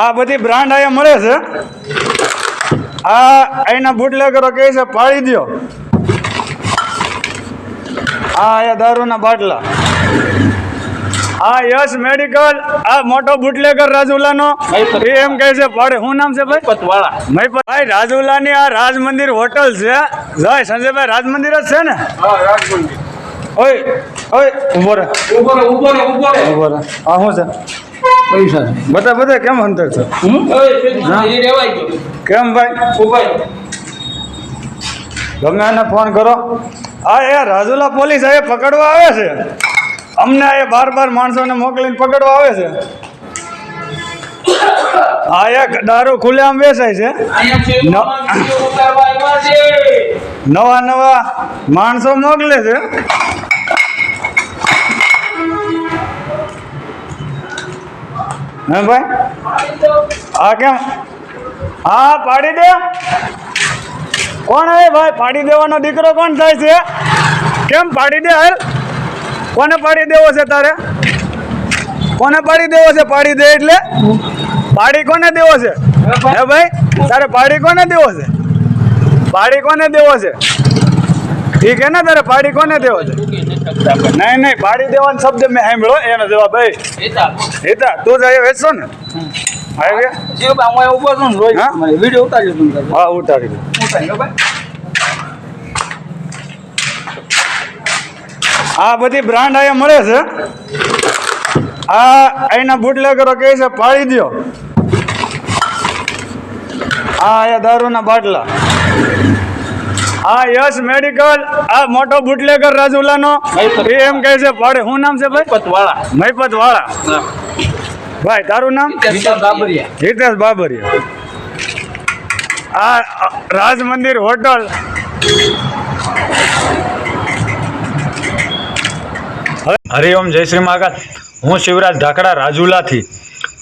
આ બધી બ્રાન્ડ અહીંયા મળે છે. આ અહીંના બુટલેગરો કહે છે પાડી દ્યો. આ અહીંયા દારૂના બાટલા. આ યશ મેડિકલ આ મોટો બુટલેગર રાજુલાનો. એ એમ કહે છે પાડે. શું નામ છે ભાઈ? પતવાળા મહિપત ભાઈ રાજુલાની આ રાજ મંદિર હોટલ છે. જય સંજયભાઈ રાજ મંદિર જ છે ને? હા રાજમંડી ઓય ઓય ઊભો રહે. ઊભો રે ઊભો રે ઊભો રે ઊભો રહે. આ શું છે? પૈસા બધા બધા કેમ અંતર છે? કેમ ભાઈ? ગમે એને ફોન કરો. હા એ રાજુલા પોલીસ એ પકડવા આવે છે. અમને એ બાર બાર માણસોને મોકલીને પકડવા આવે છે. આ એક દારૂ ખુલ્લેઆમ આવ્યા છે. નવા નવા માણસો મોકલે છે. હે ભાઈ? આ કેમ? હા, પાડી દે. કોણ હે ભાઈ? પાડી દેવાનો દીકરો કોણ થાય છે? કેમ પાડી દે હાલ? કોને પાડી દેવો છે તારે? કોને પાડી દેવો છે? પાડી દે એટલે? પાડી કોને દેવો છે? હે ભાઈ? તારે પાડી કોને દેવો છે? પાડી કોને દેવો છે? ઠીક હે ને તારે? પાડી કોને દેવો છે? નહીં નહીં પાડી દેવાનો શબ્દ મેં સાંભળ્યો એનો જવાબ ભાઈ હિતા. તું જ અહીંયા વેચશો ને? આવી ગયા હું ઊભો છું રોજ હા? વીડિયો ઉતારી દઉં. હા ઉતારી દઉં. ઉતાર્યો ભાઈ? આ બધી બ્રાન્ડ અહીંયા મળે છે. આ અહીંના બુટલેગરો કહે છે પાડી દ્યો. આ અહીંયા દારૂના બાટલા. આ યશ મેડિકલ આ મોટો બુટલેગર રાજુલાનો. એ એમ કહે છે પડે શું નામ છે ભાઈ? વાળા મહિપત વાળા ભાઈ તારું નામ? હિતેશ બાબરિયા. આ રાજ મંદિર હોટલ હરિઓમ જય શ્રી મહાકાલ. હું શિવરાજ ઢાકડા રાજુલાથી.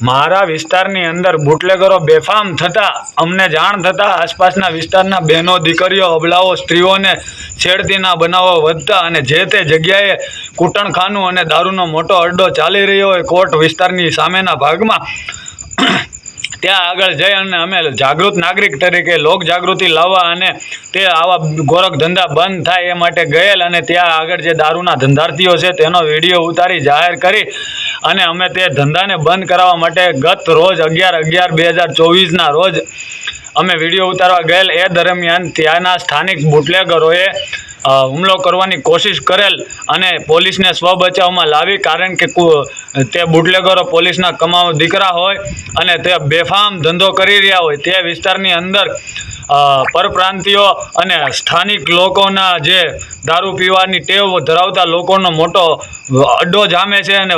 મારા વિસ્તારની અંદર બુટલેગરો બેફામ થતા, અમને જાણ થતા આસપાસના વિસ્તારના બહેનો, દીકરીઓ, અબલાઓ, સ્ત્રીઓને છેડતીના બનાવો વધતા અને જે તે જગ્યાએ કૂટણખાનું અને દારૂનો મોટો અડ્ડો ચાલી રહ્યો હોય કોર્ટ વિસ્તારની સામેના ભાગમાં, ત્યાં આગળ જઈ અને અમે જાગૃત નાગરિક તરીકે લોક જાગૃતિ લાવવા અને તે આવા ગોરખ ધંધા બંધ થાય એ માટે ગયેલ અને ત્યાં આગળ જે દારૂના ધંધાર્થીઓ છે તેનો વીડિયો ઉતારી જાહેર કરી અને અમે તે ધંધાને બંધ કરાવવા માટે ગત રોજ અગિયાર અગિયાર બે હજાર ચોવીસના રોજ અમે વીડિયો ઉતારવા ગયેલ. એ દરમિયાન ત્યાંના સ્થાનિક બુટલેગરોએ હુમલો કરવાની કોશિશ કરેલ અને પોલીસને સ્વ બચાવમાં લાવી કારણ કે તે બુટલેગરો પોલીસના કમાવ દીકરા હોય અને તે બેફામ ધંધો કરી રહ્યા હોય તે વિસ્તારની અંદર પરપ્રાંતિઓ અને સ્થાનિક લોકોના જે દારૂ પીવાની ટેવ ધરાવતા લોકોનો મોટો અડ્ડો જામે છે અને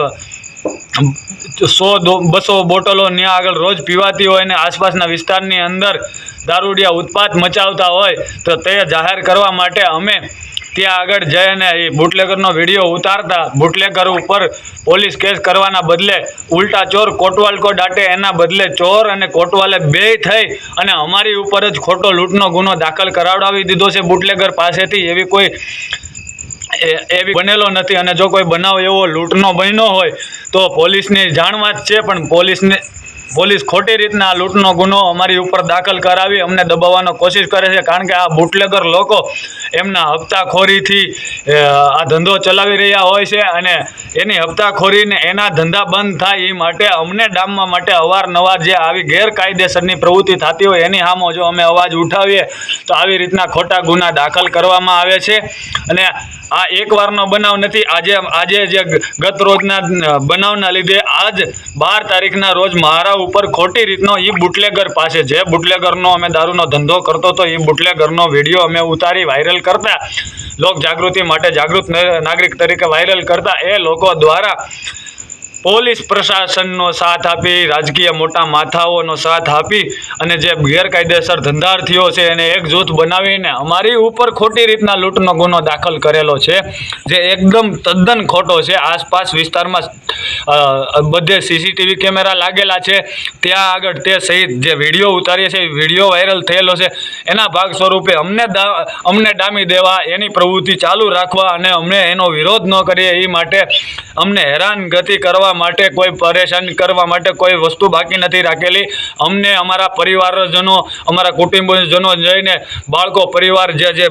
સો બસો બોટલો ત્યાં આગળ રોજ પીવાતી હોય અને આસપાસના વિસ્તારની અંદર દારૂડિયા ઉત્પાત મચાવતા હોય તો તે જાહેર કરવા માટે અમે ત્યાં આગળ જઈ અને એ બુટલેગરનો વીડિયો ઉતારતા, બુટલેગર ઉપર પોલીસ કેસ કરવાના બદલે ઉલટા ચોર કોટવાલ કો દાટે, એના બદલે ચોર અને કોટવાલે બે થઈ અને અમારી ઉપર જ ખોટો લૂંટનો ગુનો દાખલ કરાવડાવી દીધો છે બુટલેગર પાસેથી. એવી કોઈ એવી બનેલો નથી અને જો કોઈ બનાવ એવો લૂંટનો બન્યો હોય તો પોલીસની જાણવા જ છે પણ પોલીસને પોલીસ ખોટી રીતના આ લૂંટનો ગુનો અમારી ઉપર દાખલ કરાવી, અમને દબાવવાનો કોશિશ કરે છે, કારણ કે આ બુટલેગર લોકો એમના હપ્તાખોરીથી આ ધંધો ચલાવી રહ્યા હોય છે અને એની હપ્તાખોરીને એના ધંધા બંધ થાય એ માટે અમને ડામવા માટે અવારનવાર જે આવી ગેરકાયદેસરની પ્રવૃત્તિ થતી હોય એની સામો જો અમે અવાજ ઉઠાવીએ, તો આવી રીતના ખોટા ગુના દાખલ કરવામાં આવે છે. અને આ એકવારનો બનાવ નથી, આજે આજે જે ગત રોજના બનાવના લીધે આજ બાર તારીખના રોજ મારા ઉપર ખોટી રીતનો એ બુટલેગર પાસે જે બુટલેગરનો અમે દારૂનો ધંધો કરતો હતો એ બુટલેગરનો વીડિયો અમે ઉતારી વાયરલ કરતા. લોક જાગૃતિ માટે જાગૃત નાગરિક તરીકે વાયરલ કરતા. એ લોકો દ્વારા પોલીસ પ્રશાસનનો સાથ આપી, રાજકીય મોટા માથાઓનો સાથ આપી અને જે ગેરકાયદેસર ધંધાર્થીઓ છે એને એક જૂથ બનાવીને અમારી ઉપર ખોટી રીતના લૂંટનો ગુનો દાખલ કરેલો છે. જે એકદમ તદ્દન ખોટો છે. આસપાસ વિસ્તારમાં બધે સીસીટીવી કેમેરા લાગેલા છે. ત્યાં આગળ તે સહિત જે વીડિયો ઉતારીએ છે વીડિયો વાયરલ થયેલો છે. એના ભાગ સ્વરૂપે અમને અમને ડામી દેવા, એની પ્રવૃત્તિ ચાલુ રાખવા અને અમને એનો વિરોધ ન કરીએ એ માટે અમને હેરાનગતિ કરવા માટે કોઈ પરેશાન કરવા માટે કોઈ વસ્તુ બાકી નથી રાખેલી. અમને અમારા પરિવારજનો, અમારા કુટુંબજનો જઈને બાળકો, પરિવાર જે જે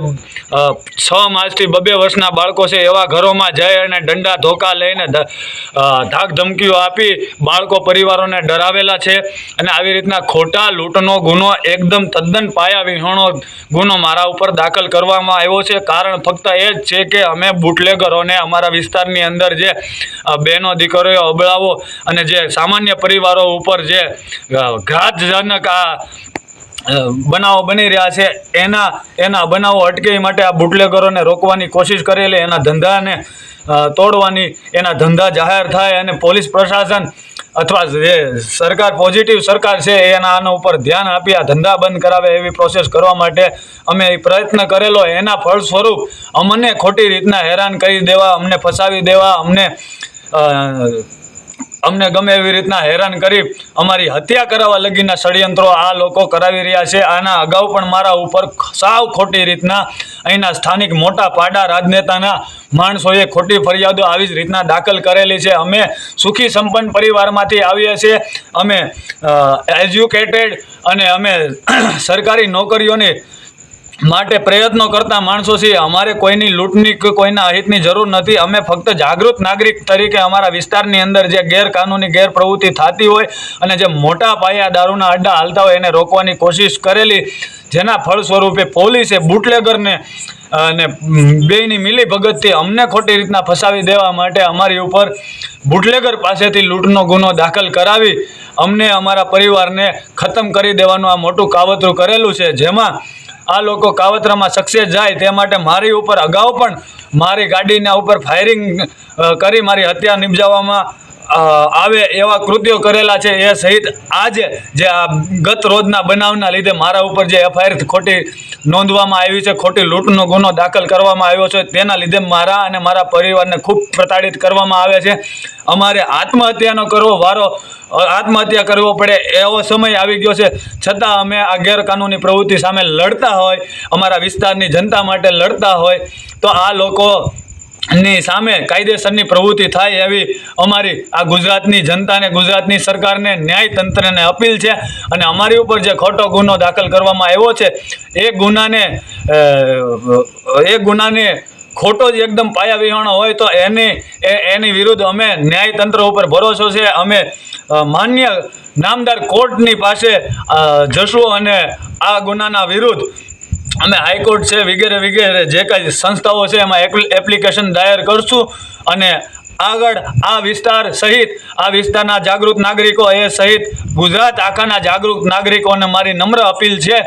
છ માસથી બબે વર્ષના બાળકો છે, એવા ઘરોમાં જઈ અને દંડા, ધોકા લઈને ધાક ધમકીઓ આપી બાળકો, પરિવારોને ડરાવેલા છે અને આવી રીતના ખોટા લૂંટનો ગુનો એકદમ તદ્દન પાયા વિહોણો ગુનો મારા ઉપર દાખલ કરવામાં આવ્યો છે. કારણ ફક્ત એ જ છે કે અમે બુટલેગરોને અમારા વિસ્તારની અંદર જે બહેનો, દીકરીઓ અબળાવો અને જે સામાન્ય પરિવારો ઉપર જે ઘાતજનક આ બનાવો બની રહ્યા છે, એના એના બનાવો અટકે માટે આ બુટલેગરોને રોકવાની કોશિશ કરેલી, એના ધંધાને તોડવાની, એના ધંધા જાહેર થાય અને પોલીસ પ્રશાસન અથવા જે સરકાર, પોઝિટિવ સરકાર છે એના આના ઉપર ધ્યાન આપી આ ધંધા બંધ કરાવે એવી પ્રોસેસ કરવા માટે અમે પ્રયત્ન કરેલો. એના ફળ સ્વરૂપ અમને ખોટી રીતના હેરાન કરી દેવા, અમને ફસાવી દેવા, અમને અમને ગમે એવી રીતના હેરાન કરી અમારી હત્યા કરાવવા લગીના ષડયંત્રો આ લોકો કરાવી રહ્યા છે. આના અગાઉ પણ મારા ઉપર સાવ ખોટી રીતના અહીંના સ્થાનિક મોટા પાડા રાજનેતાના માણસોએ ખોટી ફરિયાદો આવી જ રીતના દાખલ કરેલી છે. અમે સુખી સંપન્ન પરિવારમાંથી આવીએ છીએ. અમે એજ્યુકેટેડ અને અમે સરકારી નોકરીઓની માટે પ્રયત્નો કરતા માણસો છીએ. અમારે કોઈની લૂંટની કે કોઈના અહિતની જરૂર નથી. અમે ફક્ત જાગૃત નાગરિક તરીકે અમારા વિસ્તારની અંદર જે ગેરકાનૂની ગેરપ્રવૃત્તિ થતી હોય અને જે મોટા પાયા દારૂના અડ્ડા હાલતા હોય એને રોકવાની કોશિશ કરેલી, જેના ફળ સ્વરૂપે પોલીસે બુટલેગરને અને બેયની મિલી ભગતથી અમને ખોટી રીતના ફસાવી દેવા માટે અમારી ઉપર બુટલેગર પાસેથી લૂંટનો ગુનો દાખલ કરાવી અમને, અમારા પરિવારને ખતમ કરી દેવાનું આ મોટું કાવતરું કરેલું છે. જેમાં આ લોકો કાવતરામાં સક્સેસ જાય તે માટે મારી ઉપર અગાઉ પણ મારી ગાડીના ઉપર ફાયરિંગ કરી મારી હત્યા નિપજાવવામાં આવે એવા કૃત્યો કરેલા છે એ સહિત આજે જે આ ગત રોજના બનાવના લીધે મારા ઉપર જે એફઆઈઆર ખોટી નોંધવામાં આવી છે, ખોટી લૂંટનો ગુનો દાખલ કરવામાં આવ્યો છે, તેના લીધે મારા અને મારા પરિવારને ખૂબ પ્રતાડિત કરવામાં આવે છે. અમારે આત્મહત્યાનો કરવો, વારો આત્મહત્યા કરવો પડે એવો સમય આવી ગયો છે. છતાં અમે આ ગેરકાનૂની પ્રવૃત્તિ સામે લડતા હોય, અમારા વિસ્તારની જનતા માટે લડતા હોય, તો આ લોકો ની સામે કાયદેસરની પ્રવૃત્તિ થાય એવી અમારી આ ગુજરાતની જનતાને ગુજરાતની સરકારને ન્યાયતંત્રને અપીલ છે. અને અમારી ઉપર જે ખોટો ગુનો દાખલ કરવામાં આવ્યો છે, એ ગુનાને એ ગુનાને ખોટો જ એકદમ પાયા વિહોણો હોય તો એની એની વિરુદ્ધ અમે ન્યાયતંત્ર ઉપર ભરોસો છે. અમે માન્ય નામદાર કોર્ટની પાસે જશું અને આ ગુનાના વિરુદ્ધ અમે હાઈકોર્ટ છે, વગેરે વગેરે જે કાંઈ સંસ્થાઓ છે, એમાં એપ્લિ- એપ્લિકેશન દાયર કરશું અને આગળ આ વિસ્તાર સહિત, આ વિસ્તારના જાગૃત નાગરિકો, એ સહિત ગુજરાત આખાના જાગૃત નાગરિકોને મારી નમ્ર અપીલ છે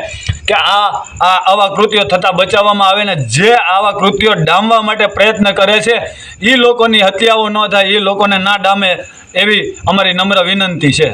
કે આ આ આવા કૃત્યો થતાં બચાવવામાં આવે ને જે આવા કૃત્યો ડામવા માટે પ્રયત્ન કરે છે એ લોકોની હત્યાઓ ન થાય એ લોકોને ના ડામે એવી અમારી નમ્ર વિનંતી છે.